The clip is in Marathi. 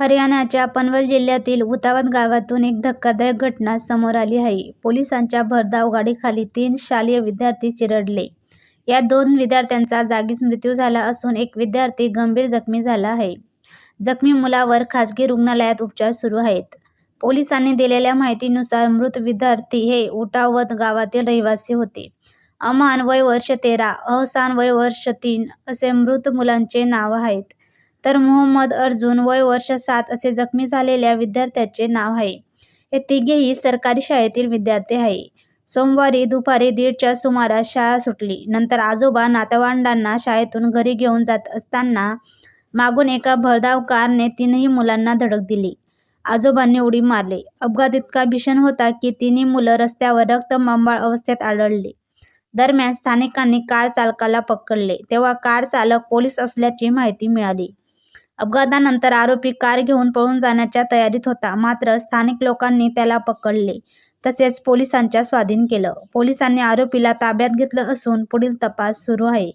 हरियाणाच्या पनवेल जिल्ह्यातील उतावत गावातून एक धक्कादायक घटना समोर आली आहे. पोलिसांच्या भरधाव गाडीखाली तीन शालेय विद्यार्थी चिरडले. या दोन विद्यार्थ्यांचा जागीच मृत्यू झाला असून एक विद्यार्थी गंभीर जखमी झाला आहे. जखमी मुलावर खासगी रुग्णालयात उपचार सुरू आहेत. पोलिसांनी दिलेल्या माहितीनुसार मृत विद्यार्थी हे उटावत गावातील रहिवासी होते. अमान वय वर्ष तेरा, अहसान वय वर्ष तीन असे मृत मुलांचे नाव आहेत. तर मोहम्मद अर्जुन वय वर्ष सात असे जखमी झालेल्या विद्यार्थ्याचे नाव आहे. हे तिघेही सरकारी शाळेतील विद्यार्थी आहे. सोमवारी दुपारी दीडच्या सुमारास शाळा सुटली. नंतर आजोबा नातवंडांना शाळेतून घरी घेऊन जात असताना मागून एका भरधाव कारने तीनही मुलांना धडक दिली. आजोबांनी उडी मारली. अपघात इतका भीषण होता की तिन्ही मुलं रस्त्यावर रक्तबंबाळ अवस्थेत आढळली. दरम्यान स्थानिकांनी कार चालकाला पकडले तेव्हा कार चालक पोलीस असल्याची माहिती मिळाली. अपघातानंतर आरोपी कार घेऊन पळून जाण्याच्या तयारीत होता मात्र स्थानिक लोकांनी त्याला पकडले तसेच पोलिसांच्या स्वाधीन केलं. पोलिसांनी आरोपीला ताब्यात घेतलं असून पुढील तपास सुरू आहे.